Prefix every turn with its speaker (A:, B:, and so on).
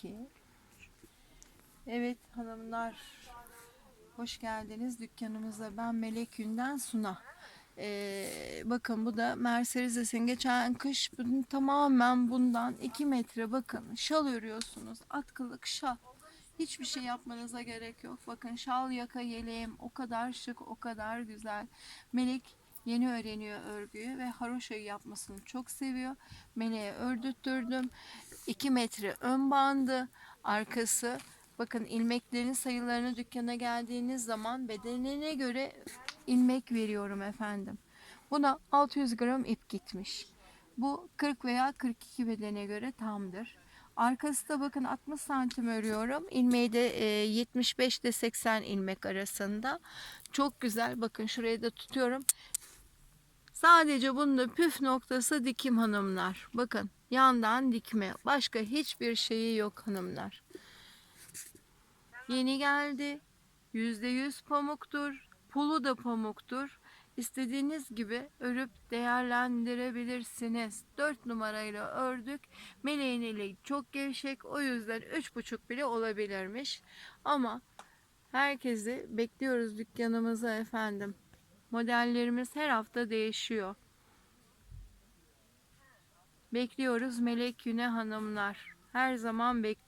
A: 2 Evet hanımlar hoş geldiniz dükkanımıza. Ben Melek Yünden Suna. Ee, bakın bu da Mercedes'in geçen kış bunun tamamen bundan 2 metre bakın şal örüyorsunuz. Atkılık şal. Hiçbir şey yapmanıza gerek yok. Bakın şal yaka yeleğim o kadar şık o kadar güzel. Melek yeni öğreniyor örgüyü ve haroşayı yapmasını çok seviyor. Meleğe ördüttürdüm. 2 metre ön bandı arkası Bakın ilmeklerin sayılarını dükkana geldiğiniz zaman bedenine göre ilmek veriyorum efendim. Buna 600 gram ip gitmiş. Bu 40 veya 42 bedene göre tamdır. Arkası da bakın 60 santim örüyorum. İlmeği de e, 75 ile 80 ilmek arasında. Çok güzel. Bakın şurayı da tutuyorum. Sadece bunun püf noktası dikim hanımlar. Bakın yandan dikme. Başka hiçbir şeyi yok hanımlar. Yeni geldi. %100 pamuktur. Pulu da pamuktur. İstediğiniz gibi örüp değerlendirebilirsiniz. 4 numarayla ördük. Meleğin eli çok gevşek. O yüzden 3,5 bile olabilirmiş. Ama herkesi bekliyoruz dükkanımıza efendim. Modellerimiz her hafta değişiyor. Bekliyoruz Melek Yüne hanımlar. Her zaman bekliyoruz.